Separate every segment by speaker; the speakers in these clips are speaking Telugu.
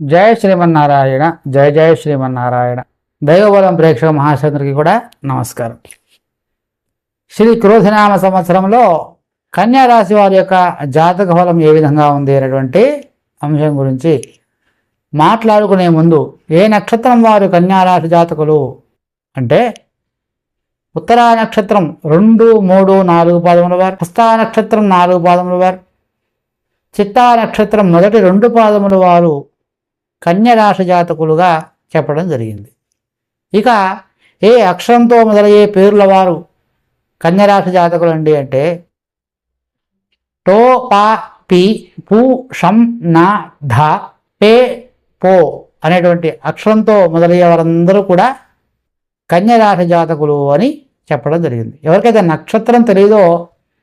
Speaker 1: జయ శ్రీమన్నారాయణ జయ జయ శ్రీమన్నారాయణ. దైవబలం ప్రేక్షక మహాశంద్రుడికి కూడా నమస్కారం. శ్రీ క్రోధినామ సంవత్సరంలో కన్యారాశి వారి యొక్క జాతక ఫలం ఏ విధంగా ఉంది అనేటువంటి అంశం గురించి మాట్లాడుకునే ముందు ఏ నక్షత్రం వారు కన్యారాశి జాతకులు అంటే ఉత్తరా నక్షత్రం రెండు మూడు నాలుగు పాదముల వారు హస్తా నక్షత్రం నాలుగు పాదముల వారు చిత్తా నక్షత్రం మొదటి రెండు పాదముల వారు కన్యరాశి జాతకులుగా చెప్పడం జరిగింది. ఇక ఏ అక్షరంతో మొదలయ్యే పేర్ల వారు కన్యరాశి జాతకులు అండి అంటే టో పా పి పు షం నా ధ పే పో అనేటువంటి అక్షరంతో మొదలయ్యే వారందరూ కూడా కన్యరాశి జాతకులు అని చెప్పడం జరిగింది. ఎవరికైతే నక్షత్రం తెలియదో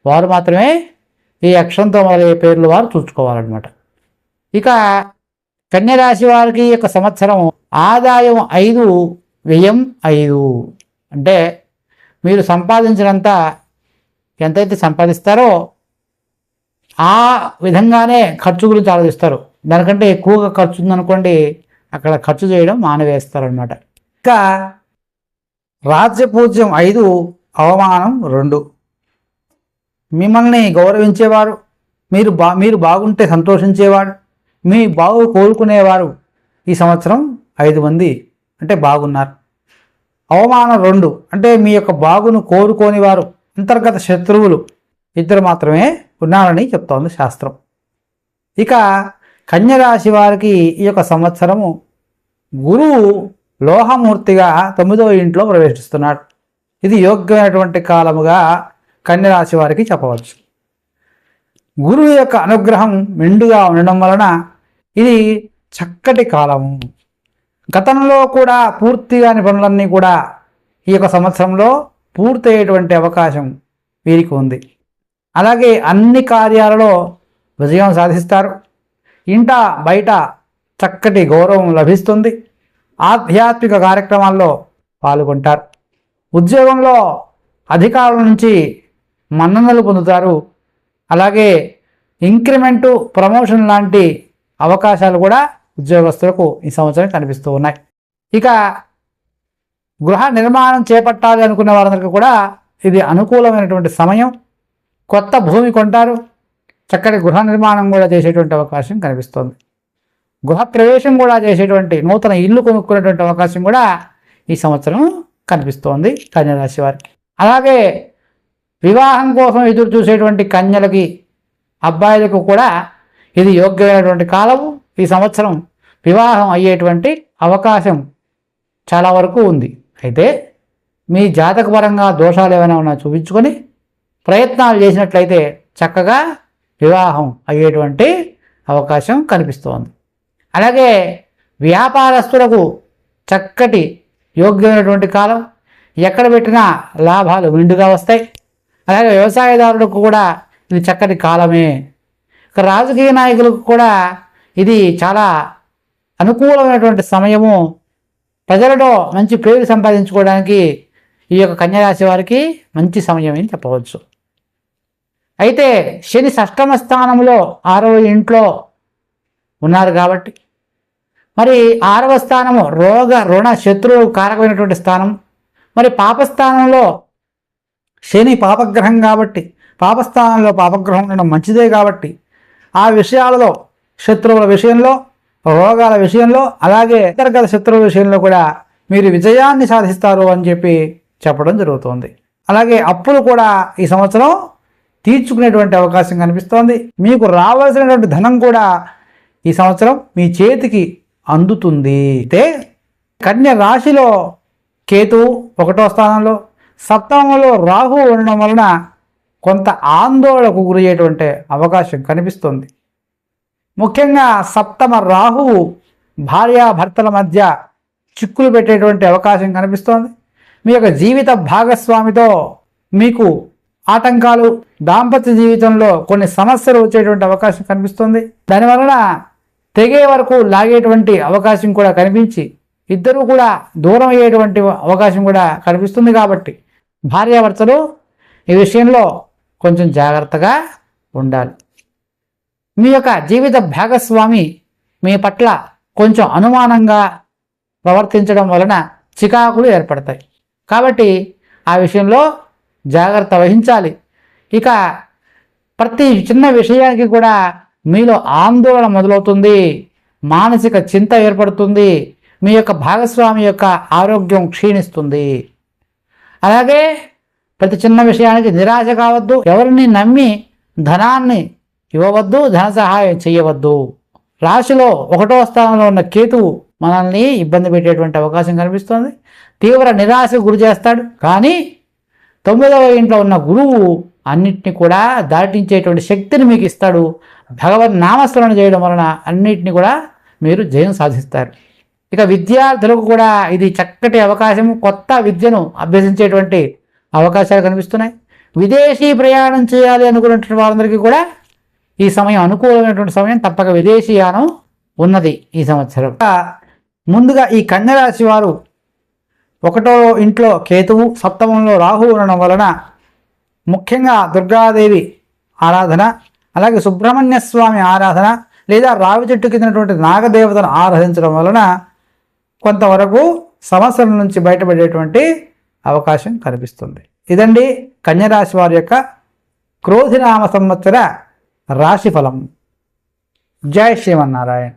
Speaker 1: వారు మాత్రమే ఈ అక్షరంతో మొదలయ్యే పేర్లు వారు చూసుకోవాలన్నమాట. ఇక కన్యరాశి వారికి ఈ యొక్క సంవత్సరం ఆదాయం ఐదు వ్యయం ఐదు. అంటే మీరు సంపాదించినంత ఎంతైతే సంపాదిస్తారో ఆ విధంగానే ఖర్చు గురించి ఆలోచిస్తారు. దానికంటే ఎక్కువగా ఖర్చు ఉందనుకోండి అక్కడ ఖర్చు చేయడం మానవేస్తారనమాట ఇంకా రాజ్యపూజ్యం ఐదు అవమానం రెండు. మిమ్మల్ని గౌరవించేవారు మీరు బా మీరు బాగుంటే సంతోషించేవాడు మీ బాగు కోరుకునేవారు ఈ సంవత్సరం ఐదు మంది అంటే బాగున్నారు. అవమానం రెండు అంటే మీ యొక్క బాగును కోరుకోని వారు అంతర్గత శత్రువులు ఇద్దరు మాత్రమే ఉన్నారని చెప్తోంది శాస్త్రం. ఇక కన్యరాశి వారికి ఈ యొక్క సంవత్సరము గురువు లోహమూర్తిగా తొమ్మిదవ ఇంట్లో ప్రవేశిస్తున్నాడు. ఇది యోగ్యమైనటువంటి కాలముగా కన్యరాశి వారికి చెప్పవచ్చు. గురువు యొక్క అనుగ్రహం మెండుగా ఉండడం వలన ఇది చక్కటి కాలం. గతంలో కూడా పూర్తిగాని పనులన్నీ కూడా ఈ యొక్క సంవత్సరంలో పూర్తయ్యేటువంటి అవకాశం వీరికి ఉంది. అలాగే అన్ని కార్యాలలో విజయం సాధిస్తారు. ఇంట బయట చక్కటి గౌరవం లభిస్తుంది. ఆధ్యాత్మిక కార్యక్రమాల్లో పాల్గొంటారు. ఉద్యోగంలో అధికారుల నుంచి మన్ననలు పొందుతారు. అలాగే ఇంక్రిమెంటు ప్రమోషన్ లాంటి అవకాశాలు కూడా ఉద్యోగస్తులకు ఈ సంవత్సరం కనిపిస్తూ ఉన్నాయి. ఇక గృహ నిర్మాణం చేపట్టాలి అనుకున్న వారందరికీ కూడా ఇది అనుకూలమైనటువంటి సమయం. కొత్త భూమి కొంటారు. చక్కటి గృహ నిర్మాణం కూడా చేసేటువంటి అవకాశం కనిపిస్తోంది. గృహ ప్రవేశం కూడా చేసేటువంటి నూతన ఇల్లు కొనుక్కునేటువంటి అవకాశం కూడా ఈ సంవత్సరం కనిపిస్తోంది కన్యరాశి వారికి. అలాగే వివాహం కోసం ఎదురు చూసేటువంటి కన్యలకి అబ్బాయిలకు కూడా ఇది యోగ్యమైనటువంటి కాలము ఈ సంవత్సరం వివాహం అయ్యేటువంటి అవకాశం చాలా వరకు ఉంది. అయితే మీ జాతకపరంగా దోషాలు ఏమైనా ఉన్నా చూపించుకొని ప్రయత్నాలు చేసినట్లయితే చక్కగా వివాహం అయ్యేటువంటి అవకాశం కనిపిస్తోంది. అలాగే వ్యాపారస్తులకు చక్కటి యోగ్యమైనటువంటి కాలం ఎక్కడ పెట్టినా లాభాలు విండుగా వస్తాయి. అలాగే వ్యవసాయదారులకు కూడా ఇది చక్కటి కాలమే రాజకీయ నాయకులకు కూడా ఇది చాలా అనుకూలమైనటువంటి సమయము. ప్రజలలో మంచి పేరు సంపాదించుకోవడానికి ఈ యొక్క కన్యరాశి వారికి మంచి సమయం అని చెప్పవచ్చు. అయితే శని షష్టమ స్థానంలో ఆరవ ఇంట్లో ఉన్నారు కాబట్టి మరి ఆరవ స్థానము రోగ రుణ శత్రువు కారకమైనటువంటి స్థానం. మరి పాపస్థానంలో శని పాపగ్రహం కాబట్టి పాపస్థానంలో పాపగ్రహం ఉండడం మంచిదే కాబట్టి ఆ విషయాలలో శత్రువుల విషయంలో రోగాల విషయంలో అలాగే అంతర్గత శత్రువుల విషయంలో కూడా మీరు విజయాన్ని సాధిస్తారు అని చెప్పి చెప్పడం జరుగుతుంది. అలాగే అప్పులు కూడా ఈ సంవత్సరం తీర్చుకునేటువంటి అవకాశం కనిపిస్తోంది. మీకు రావాల్సినటువంటి ధనం కూడా ఈ సంవత్సరం మీ చేతికి అందుతుంది. అయితే కన్య రాశిలో కేతువు ఒకటో స్థానంలో సప్తమంలో రాహు ఉండడం వలన కొంత ఆందోళనకు గురయ్యేటువంటి అవకాశం కనిపిస్తుంది. ముఖ్యంగా సప్తమ రాహువు భార్యాభర్తల మధ్య చిక్కులు పెట్టేటువంటి అవకాశం కనిపిస్తోంది. మీ యొక్క జీవిత భాగస్వామితో మీకు ఆటంకాలు దాంపత్య జీవితంలో కొన్ని సమస్యలు వచ్చేటువంటి అవకాశం కనిపిస్తుంది. దానివలన తెగే వరకు లాగేటువంటి అవకాశం కూడా కనిపించి ఇద్దరూ కూడా దూరం అయ్యేటువంటి అవకాశం కూడా కనిపిస్తుంది కాబట్టి భార్యాభర్తలు ఈ విషయంలో కొంచెం జాగ్రత్తగా ఉండాలి. మీ యొక్క జీవిత భాగస్వామి మీ పట్ల కొంచెం అనుమానంగా ప్రవర్తించడం వలన చికాకులు ఏర్పడతాయి. కాబట్టి ఆ విషయంలో జాగ్రత్త వహించాలి. ఇక ప్రతి చిన్న విషయానికి కూడా మీలో ఆందోళన మొదలవుతుంది. మానసిక చింత ఏర్పడుతుంది. మీ యొక్క భాగస్వామి యొక్క ఆరోగ్యం క్షీణిస్తుంది. అలాగే ప్రతి చిన్న విషయానికి నిరాశ కావద్దు. ఎవరిని నమ్మి ధనాన్ని ఇవ్వవద్దు ధన సహాయం చేయవద్దు రాశిలో ఒకటో స్థానంలో ఉన్న కేతువు మనల్ని ఇబ్బంది పెట్టేటువంటి అవకాశం కనిపిస్తుంది. తీవ్ర నిరాశకు గురి చేస్తాడు. కానీ తొమ్మిదవ ఇంట్లో ఉన్న గురువు అన్నిటిని కూడా దాటించేటువంటి శక్తిని మీకు ఇస్తాడు. భగవద్ నామస్మరణ చేయడం వలన అన్నిటిని కూడా మీరు జయం సాధిస్తారు. ఇక విద్యార్థులకు కూడా ఇది చక్కటి అవకాశం. కొత్త విద్యను అభ్యసించేటువంటి అవకాశాలు కనిపిస్తున్నాయి. విదేశీ ప్రయాణం చేయాలి అనుకున్నటువంటి వారందరికీ కూడా ఈ సమయం అనుకూలమైనటువంటి సమయం తప్పక విదేశీయానం ఉన్నది ఈ సంవత్సరం. ముందుగా ఈ కన్యరాశి వారు ఒకటో ఇంట్లో కేతువు సప్తమంలో రాహు ఉండడం వలన ముఖ్యంగా దుర్గాదేవి ఆరాధన అలాగే సుబ్రహ్మణ్య స్వామి ఆరాధన లేదా రావి చెట్టు కిందటువంటి నాగదేవతను ఆరాధించడం వలన కొంతవరకు సమస్యల నుంచి బయటపడేటువంటి అవకాశం కనిపిస్తుంది. ఇదండి కన్యరాశి వారి యొక్క క్రోధినామ సంవత్సర రాశిఫలం. జై శ్రీమన్నారాయణ.